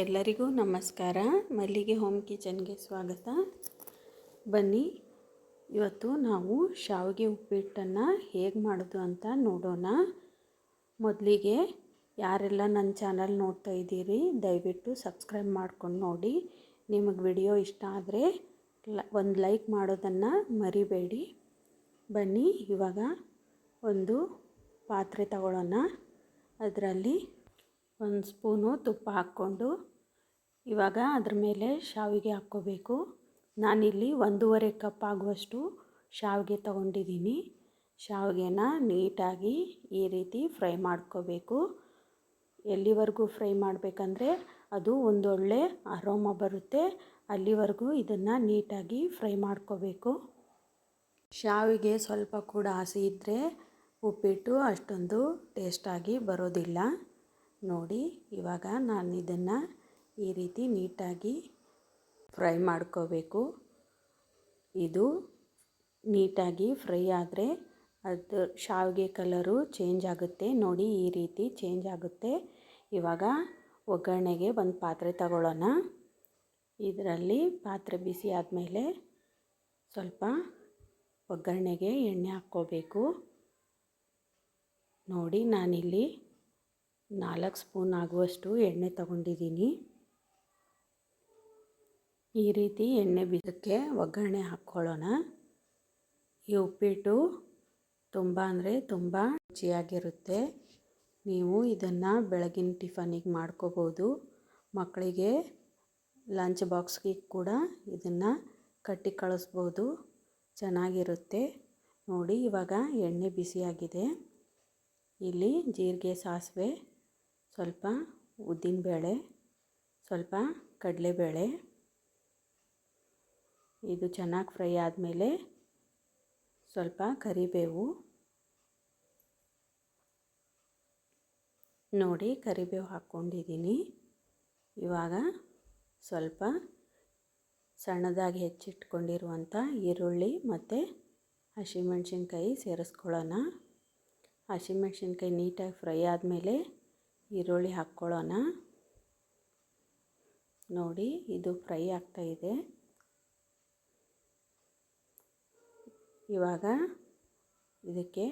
ಎಲ್ಲರಿಗೂ ನಮಸ್ಕಾರ. ಮಲ್ಲಿಗೆ ಹೋಮ್ ಕಿಚನ್ಗೆ ಸ್ವಾಗತ. ಬನ್ನಿ, ಇವತ್ತು ನಾವು ಶಾವಿಗೆ ಉಪ್ಪಿಟ್ಟನ್ನು ಹೇಗೆ ಮಾಡೋದು ಅಂತ ನೋಡೋಣ. ಮೊದಲಿಗೆ ಯಾರೆಲ್ಲ ನನ್ನ ಚಾನಲ್ ನೋಡ್ತಾ ಇದ್ದೀರಿ, ದಯವಿಟ್ಟು ಸಬ್ಸ್ಕ್ರೈಬ್ ಮಾಡ್ಕೊಂಡು ನೋಡಿ. ನಿಮಗೆ ವಿಡಿಯೋ ಇಷ್ಟ ಆದರೆ ಒಂದು ಲೈಕ್ ಮಾಡೋದನ್ನು ಮರಿಬೇಡಿ. ಬನ್ನಿ, ಇವಾಗ ಒಂದು ಪಾತ್ರೆ ತಗೊಳ್ಳೋಣ ಅದರಲ್ಲಿ ಒಂದು ಸ್ಪೂನು ತುಪ್ಪ ಹಾಕ್ಕೊಂಡು ಇವಾಗ ಅದ್ರ ಮೇಲೆ ಶಾವಿಗೆ ಹಾಕ್ಕೋಬೇಕು. ನಾನಿಲ್ಲಿ ಒಂದೂವರೆ ಕಪ್ ಆಗುವಷ್ಟು ಶಾವಿಗೆ ತಗೊಂಡಿದ್ದೀನಿ. ಶಾವಿಗೆನ ನೀಟಾಗಿ ಈ ರೀತಿ ಫ್ರೈ ಮಾಡ್ಕೋಬೇಕು. ಎಲ್ಲಿವರೆಗೂ ಫ್ರೈ ಮಾಡಬೇಕಂದ್ರೆ ಅದು ಒಂದೊಳ್ಳೆ ಅರೋಮ ಬರುತ್ತೆ. ಅಲ್ಲಿವರೆಗೂ ಇದನ್ನು ನೀಟಾಗಿ ಫ್ರೈ ಮಾಡ್ಕೋಬೇಕು. ಶಾವಿಗೆ ಸ್ವಲ್ಪ ಕೂಡ ಹಸಿ ಇದ್ದರೆ ಉಪ್ಪಿಟ್ಟು ಅಷ್ಟೊಂದು ಟೇಸ್ಟಾಗಿ ಬರೋದಿಲ್ಲ. ನೋಡಿ, ಇವಾಗ ನಾನು ಇದನ್ನು ಈ ರೀತಿ ನೀಟಾಗಿ ಫ್ರೈ ಮಾಡ್ಕೋಬೇಕು. ಇದು ನೀಟಾಗಿ ಫ್ರೈ ಆದರೆ ಅದು ಶಾವಿಗೆ ಕಲರು ಚೇಂಜ್ ಆಗುತ್ತೆ. ನೋಡಿ, ಈ ರೀತಿ ಚೇಂಜ್ ಆಗುತ್ತೆ. ಇವಾಗ ಒಗ್ಗರಣೆಗೆ ಒಂದು ಪಾತ್ರೆ ತಗೊಳ್ಳೋಣ. ಇದರಲ್ಲಿ ಪಾತ್ರೆ ಬಿಸಿ ಆದಮೇಲೆ ಸ್ವಲ್ಪ ಒಗ್ಗರಣೆಗೆ ಎಣ್ಣೆ ಹಾಕ್ಕೋಬೇಕು. ನೋಡಿ, ನಾನಿಲ್ಲಿ ನಾಲ್ಕು ಸ್ಪೂನ್ ಆಗುವಷ್ಟು ಎಣ್ಣೆ ತಗೊಂಡಿದ್ದೀನಿ. ಈ ರೀತಿ ಎಣ್ಣೆ ಬಿದ್ದಕ್ಕೆ ಒಗ್ಗರಣೆ ಹಾಕ್ಕೊಳ್ಳೋಣ. ಈ ಉಪ್ಪಿಟ್ಟು ತುಂಬ ಅಂದರೆ ತುಂಬ ರುಚಿಯಾಗಿರುತ್ತೆ. ನೀವು ಇದನ್ನು ಬೆಳಗಿನ ಟಿಫನಿಗೆ ಮಾಡ್ಕೋಬೋದು. ಮಕ್ಕಳಿಗೆ ಲಂಚ್ ಬಾಕ್ಸ್ಗೆ ಕೂಡ ಇದನ್ನು ಕಟ್ಟಿ ಕಳಿಸ್ಬೋದು. ಚೆನ್ನಾಗಿರುತ್ತೆ. ನೋಡಿ ಇವಾಗ ಎಣ್ಣೆ ಬಿಸಿಯಾಗಿದೆ. ಇಲ್ಲಿ ಜೀರಿಗೆ ಸಾಸಿವೆ ಸ್ವಲ್ಪ ಉದ್ದಿನಬೇಳೆ ಸ್ವಲ್ಪ ಕಡಲೆಬೇಳೆ ಇದು ಚೆನ್ನಾಗಿ ಫ್ರೈ ಆದಮೇಲೆ ಸ್ವಲ್ಪ ಕರಿಬೇವು. ನೋಡಿ ಕರಿಬೇವು ಹಾಕ್ಕೊಂಡಿದ್ದೀನಿ. ಇವಾಗ ಸ್ವಲ್ಪ ಸಣ್ಣದಾಗಿ ಹೆಚ್ಚಿಟ್ಕೊಂಡಿರುವಂಥ ಈರುಳ್ಳಿ ಮತ್ತು ಹಸಿಮೆಣ್ಸಿನ್ಕಾಯಿ ಸೇರಿಸ್ಕೊಳ್ಳೋಣ. ಹಸಿಮೆಣ್ಸಿನ್ಕಾಯಿ ನೀಟಾಗಿ ಫ್ರೈ ಆದಮೇಲೆ ಈರುಳ್ಳಿ ಹಾಕ್ಕೊಳ್ಳೋಣ. ನೋಡಿ, ಇದು ಫ್ರೈ ಆಗ್ತಾ ಇದೆ. ಇವಾಗ ಇದಕ್ಕೆ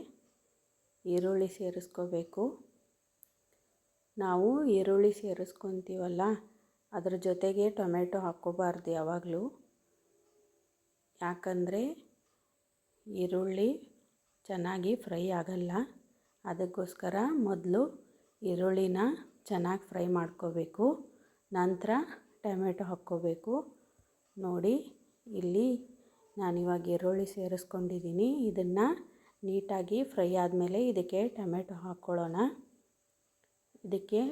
ಈರುಳ್ಳಿ ಸೇರಿಸ್ಕೋಬೇಕು. ನಾವು ಈರುಳ್ಳಿ ಸೇರಿಸ್ಕೊತೀವಲ್ಲ, ಅದ್ರ ಜೊತೆಗೆ ಟೊಮೆಟೊ ಹಾಕ್ಕೋಬಾರ್ದು ಯಾವಾಗಲೂ. ಯಾಕಂದರೆ ಈರುಳ್ಳಿ ಚೆನ್ನಾಗಿ ಫ್ರೈ ಆಗಲ್ಲ. ಅದಕ್ಕೋಸ್ಕರ ಮೊದಲು ಈರುಳ್ಳಿನ ಚೆನ್ನಾಗಿ ಫ್ರೈ ಮಾಡ್ಕೋಬೇಕು. ನಂತರ ಟೊಮೆಟೊ ಹಾಕ್ಕೋಬೇಕು. ನೋಡಿ, ಇಲ್ಲಿ ನಾನಿವಾಗ ಈರುಳ್ಳಿ ಸೇರಿಸ್ಕೊಂಡಿದ್ದೀನಿ ಇದನ್ನು ನೀಟಾಗಿ ಫ್ರೈ ಆದಮೇಲೆ ಇದಕ್ಕೆ ಟೊಮೆಟೊ ಹಾಕ್ಕೊಳ್ಳೋಣ. ಇದಕ್ಕೆ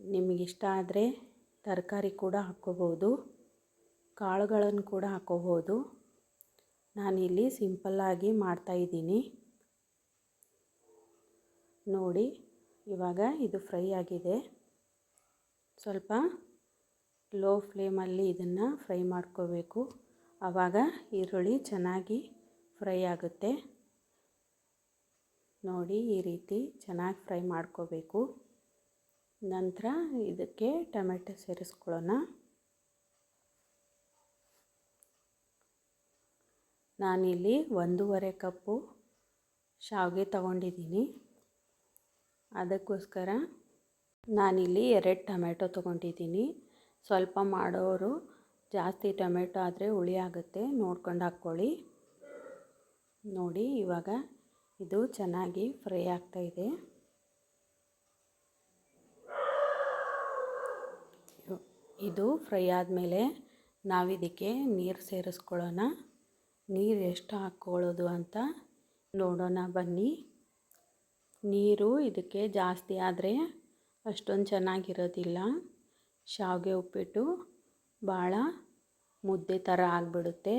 ನಿಮಗಿಷ್ಟ ಆದರೆ ತರಕಾರಿ ಕೂಡ ಹಾಕ್ಕೋಬೋದು ಕಾಳುಗಳನ್ನು ಕೂಡ ಹಾಕ್ಕೋಬೋದು ನಾನಿಲ್ಲಿ ಸಿಂಪಲ್ಲಾಗಿ ಮಾಡ್ತಾಯಿದ್ದೀನಿ ನೋಡಿ ಇವಾಗ ಇದು ಫ್ರೈ ಆಗಿದೆ. ಸ್ವಲ್ಪ ಲೋ ಫ್ಲೇಮಲ್ಲಿ ಇದನ್ನು ಫ್ರೈ ಮಾಡ್ಕೋಬೇಕು. ಆವಾಗ ಈರುಳ್ಳಿ ಚೆನ್ನಾಗಿ ಫ್ರೈ ಆಗುತ್ತೆ. ನೋಡಿ ಈ ರೀತಿ ಚೆನ್ನಾಗಿ ಫ್ರೈ ಮಾಡ್ಕೋಬೇಕು. ನಂತರ ಇದಕ್ಕೆ ಟೊಮೆಟೊ ಸೇರಿಸ್ಕೊಳ್ಳೋಣ. ನಾನಿಲ್ಲಿ ಒಂದೂವರೆ ಕಪ್ಪು ಶಾವಿಗೆ ತಗೊಂಡಿದ್ದೀನಿ. ಅದಕ್ಕೋಸ್ಕರ ನಾನಿಲ್ಲಿ ಎರಡು ಟೊಮೆಟೊ ತೊಗೊಂಡಿದ್ದೀನಿ. ಸ್ವಲ್ಪ ಮಾಡೋರು ಜಾಸ್ತಿ ಟೊಮೆಟೊ ಆದರೆ ಹುಳಿ ಆಗುತ್ತೆ, ನೋಡ್ಕೊಂಡು ಹಾಕ್ಕೊಳ್ಳಿ. ನೋಡಿ, ಇವಾಗ ಇದು ಚೆನ್ನಾಗಿ ಫ್ರೈ ಆಗ್ತಾಯಿದೆ ಇದು ಫ್ರೈ ಆದಮೇಲೆ ನಾವಿದಕ್ಕೆ ನೀರು ಸೇರಿಸ್ಕೊಳ್ಳೋಣ. ನೀರು ಎಷ್ಟು ಹಾಕ್ಕೊಳ್ಳೋದು ಅಂತ ನೋಡೋಣ ಬನ್ನಿ. ನೀರು ಇದಕ್ಕೆ ಜಾಸ್ತಿ ಆದರೆ ಅಷ್ಟೊಂದು ಚೆನ್ನಾಗಿರೋದಿಲ್ಲ. ಶಾವಿಗೆ ಉಪ್ಪಿಟ್ಟು ಭಾಳ ಮುದ್ದೆ ಥರ ಆಗಿಬಿಡುತ್ತೆ.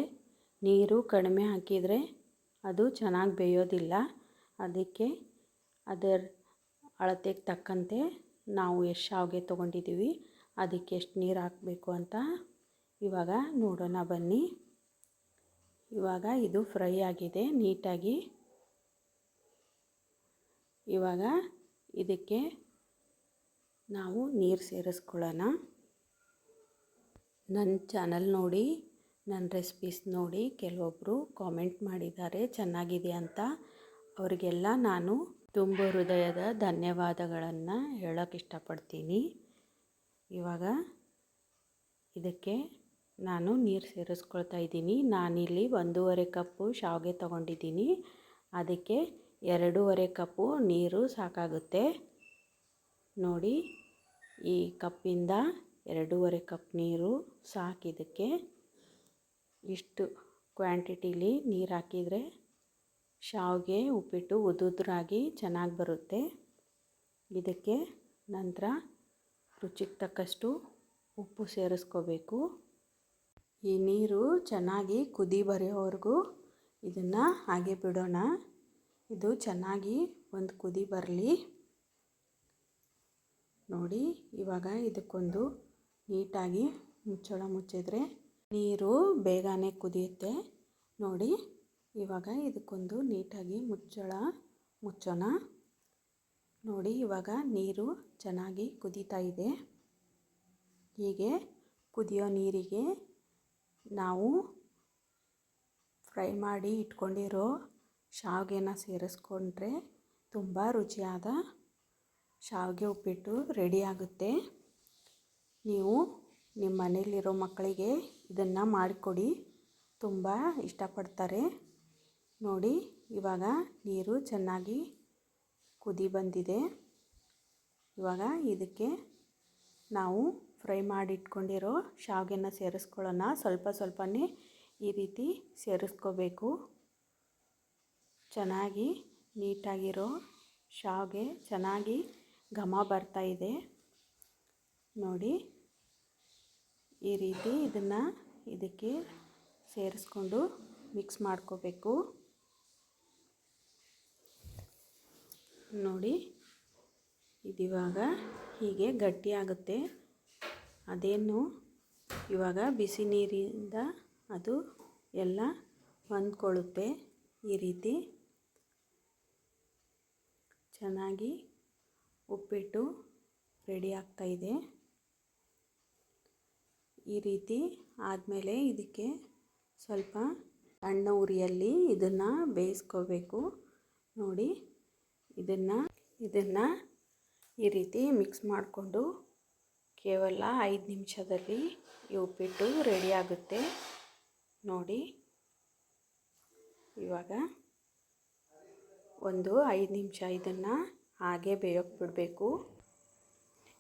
ನೀರು ಕಡಿಮೆ ಹಾಕಿದರೆ ಅದು ಚೆನ್ನಾಗಿ ಬೇಯೋದಿಲ್ಲ. ಅದಕ್ಕೆ ಅದರ ಅಳತೆಗೆ ತಕ್ಕಂತೆ ನಾವು ಎಷ್ಟು ಶಾವಿಗೆ ತೊಗೊಂಡಿದ್ದೀವಿ ಅದಕ್ಕೆ ಎಷ್ಟು ನೀರು ಹಾಕಬೇಕು ಅಂತ ಇವಾಗ ನೋಡೋಣ ಬನ್ನಿ. ಇವಾಗ ಇದು ಫ್ರೈ ಆಗಿದೆ. ನೀಟಾಗಿ ಇವಾಗ ಇದಕ್ಕೆ ನಾವು ನೀರು ಸೇರಿಸ್ಕೊಳ್ಳೋಣ. ನನ್ನ ಚಾನಲ್ ನೋಡಿ, ನನ್ನ ರೆಸಿಪೀಸ್ ನೋಡಿ ಕೆಲವೊಬ್ಬರು ಕಾಮೆಂಟ್ ಮಾಡಿದ್ದಾರೆ ಚೆನ್ನಾಗಿದೆ ಅಂತ. ಅವರಿಗೆಲ್ಲ ನಾನು ತುಂಬ ಹೃದಯದ ಧನ್ಯವಾದಗಳನ್ನು ಹೇಳೋಕ್ಕೆ ಇಷ್ಟಪಡ್ತೀನಿ. ಇವಾಗ ಇದಕ್ಕೆ ನಾನು ನೀರು ಸೇರಿಸ್ಕೊಳ್ತಾ ಇದ್ದೀನಿ. ನಾನಿಲ್ಲಿ ಒಂದೂವರೆ ಕಪ್ಪು ಶಾವಿಗೆ ತೊಗೊಂಡಿದ್ದೀನಿ. ಅದಕ್ಕೆ ಎರಡೂವರೆ ಕಪ್ಪು ನೀರು ಸಾಕಾಗುತ್ತೆ. ನೋಡಿ, ಈ ಕಪ್ಪಿಂದ ಎರಡೂವರೆ ಕಪ್ ನೀರು ಸಾಕಿದಕ್ಕೆ ಇಷ್ಟು ಕ್ವಾಂಟಿಟಿಲಿ ನೀರು ಹಾಕಿದರೆ ಶಾವಿಗೆ ಉಪ್ಪಿಟ್ಟು ಉದುದ್ರಾಗಿ ಚೆನ್ನಾಗಿ ಬರುತ್ತೆ. ಇದಕ್ಕೆ ನಂತರ ರುಚಿಗೆ ತಕ್ಕಷ್ಟು ಉಪ್ಪು ಸೇರಿಸ್ಕೋಬೇಕು. ಈ ನೀರು ಚೆನ್ನಾಗಿ ಕುದಿ ಬರೆಯೋವರೆಗೂ ಇದನ್ನು ಹಾಗೆ ಬಿಡೋಣ. ಇದು ಚೆನ್ನಾಗಿ ಒಂದು ಕುದಿ ಬರಲಿ. ನೋಡಿ, ಇವಾಗ ಇದಕ್ಕೊಂದು ನೀಟಾಗಿ ಮುಚ್ಚಳ ಮುಚ್ಚಿದ್ರೆ ನೀರು ಬೇಗನೆ ಕುದಿಯುತ್ತೆ. ನೋಡಿ, ಇವಾಗ ಇದಕ್ಕೊಂದು ನೀಟಾಗಿ ಮುಚ್ಚಳ ಮುಚ್ಚೋಣ. ನೋಡಿ, ಇವಾಗ ನೀರು ಚೆನ್ನಾಗಿ ಕುದೀತಾ ಇದೆ. ಹೀಗೆ ಕುದಿಯೋ ನೀರಿಗೆ ನಾವು ಫ್ರೈ ಮಾಡಿ ಇಟ್ಕೊಂಡಿರೋ ಶಾವಿಗೆನ ಸೇರಿಸ್ಕೊಂಡ್ರೆ ತುಂಬ ರುಚಿಯಾದ ಶಾವಿಗೆ ಉಪ್ಪಿಟ್ಟು ರೆಡಿ ಆಗುತ್ತೆ. ನೀವು ನಿಮ್ಮ ಮನೇಲಿರೋ ಮಕ್ಕಳಿಗೆ ಇದನ್ನು ಮಾಡಿಕೊಡಿ. ತುಂಬ ಇಷ್ಟಪಡ್ತಾರೆ. ನೋಡಿ, ಇವಾಗ ನೀರು ಚೆನ್ನಾಗಿ ಕುದಿ ಬಂದಿದೆ. ಇವಾಗ ಇದಕ್ಕೆ ನಾವು ಫ್ರೈ ಮಾಡಿ ಇಟ್ಕೊಂಡಿರೋ ಶಾವಿಗೆನ ಸೇರಿಸ್ಕೊಳ್ಳೋಣ. ಸ್ವಲ್ಪ ಸ್ವಲ್ಪನೇ ಈ ರೀತಿ ಸೇರಿಸ್ಕೋಬೇಕು. ಚೆನ್ನಾಗಿ ನೀಟಾಗಿರೋ ಶಾವಿಗೆ ಚೆನ್ನಾಗಿ ಘಮ ಬರ್ತಾ ಇದೆ. ನೋಡಿ, ಈ ರೀತಿ ಇದನ್ನು ಇದಕ್ಕೆ ಸೇರಿಸ್ಕೊಂಡು ಮಿಕ್ಸ್ ಮಾಡ್ಕೋಬೇಕು. ನೋಡಿ, ಇದಿವಾಗ ಹೀಗೆ ಗಟ್ಟಿಯಾಗುತ್ತೆ ಅದೇನು ಇವಾಗ ಬಿಸಿ ನೀರಿಂದ ಅದು ಎಲ್ಲ ಹೊಂದ್ಕೊಳ್ಳುತ್ತೆ. ಈ ರೀತಿ ಚೆನ್ನಾಗಿ ಉಪ್ಪಿಟ್ಟು ರೆಡಿ ಆಗ್ತಾಯಿದೆ ಈ ರೀತಿ ಆದಮೇಲೆ ಇದಕ್ಕೆ ಸ್ವಲ್ಪ ಸಣ್ಣ ಉರಿಯಲ್ಲಿ ಇದನ್ನು ಬೇಯಿಸ್ಕೋಬೇಕು. ನೋಡಿ, ಇದನ್ನು ಇದನ್ನು ಈ ರೀತಿ ಮಿಕ್ಸ್ ಮಾಡಿಕೊಂಡು ಕೇವಲ ಐದು ನಿಮಿಷದಲ್ಲಿ ಈ ಉಪ್ಪಿಟ್ಟು ರೆಡಿ ಆಗುತ್ತೆ. ನೋಡಿ, ಇವಾಗ ಒಂದು ಐದು ನಿಮಿಷ ಇದನ್ನು ಹಾಗೆ ಬೇಯೋಕ್ಕೆ ಬಿಡಬೇಕು.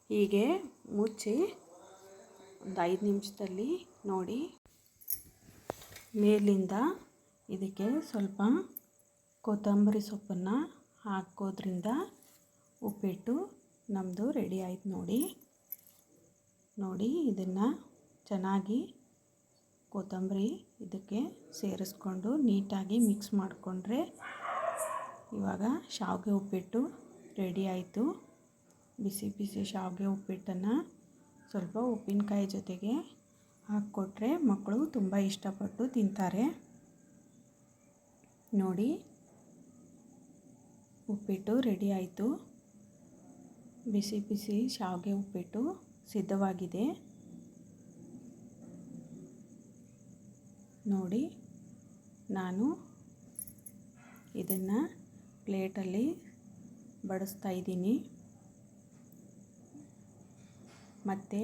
ಹೀಗೆ ಮುಚ್ಚಿ ಒಂದು ಐದು ನಿಮಿಷದಲ್ಲಿ ನೋಡಿ. ಮೇಲಿಂದ ಇದಕ್ಕೆ ಸ್ವಲ್ಪ ಕೊತ್ತಂಬರಿ ಸೊಪ್ಪನ್ನು ಹಾಕೋದ್ರಿಂದ ಉಪ್ಪಿಟ್ಟು ನಮ್ಮದು ರೆಡಿ ಆಯ್ತು ನೋಡಿ. ನೋಡಿ ಇದನ್ನು ಚೆನ್ನಾಗಿ ಕೊತ್ತಂಬರಿ ಇದಕ್ಕೆ ಸೇರಿಸ್ಕೊಂಡು ನೀಟಾಗಿ ಮಿಕ್ಸ್ ಮಾಡಿಕೊಂಡ್ರೆ ಇವಾಗ ಶಾವಿಗೆ ಉಪ್ಪಿಟ್ಟು ರೆಡಿ ಆಯಿತು. ಬಿಸಿ ಬಿಸಿ ಶಾವಿಗೆ ಉಪ್ಪಿಟ್ಟನ್ನು ಸ್ವಲ್ಪ ಉಪ್ಪಿನಕಾಯಿ ಜೊತೆಗೆ ಹಾಕ್ಕೊಟ್ರೆ ಮಕ್ಕಳು ತುಂಬ ಇಷ್ಟಪಟ್ಟು ತಿಂತಾರೆ. ನೋಡಿ, ಉಪ್ಪಿಟ್ಟು ರೆಡಿ ಆಯಿತು. ಬಿಸಿ ಬಿಸಿ ಶಾವಿಗೆ ಉಪ್ಪಿಟ್ಟು ಸಿದ್ಧವಾಗಿದೆ. ನೋಡಿ, ನಾನು ಇದನ್ನು ಪ್ಲೇಟಲ್ಲಿ ಬಡಿಸ್ತಾ ಇದ್ದೀನಿ. ಮತ್ತು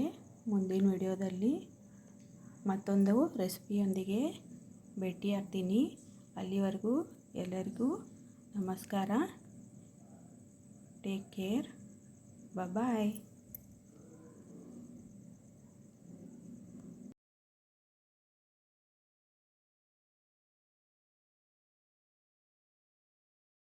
ಮುಂದಿನ ವಿಡಿಯೋದಲ್ಲಿ ಮತ್ತೊಂದು ರೆಸಿಪಿಯೊಂದಿಗೆ ಭೇಟಿಯಾಗ್ತೀನಿ. ಅಲ್ಲಿವರೆಗೂ ಎಲ್ಲರಿಗೂ ನಮಸ್ಕಾರ. Take care bye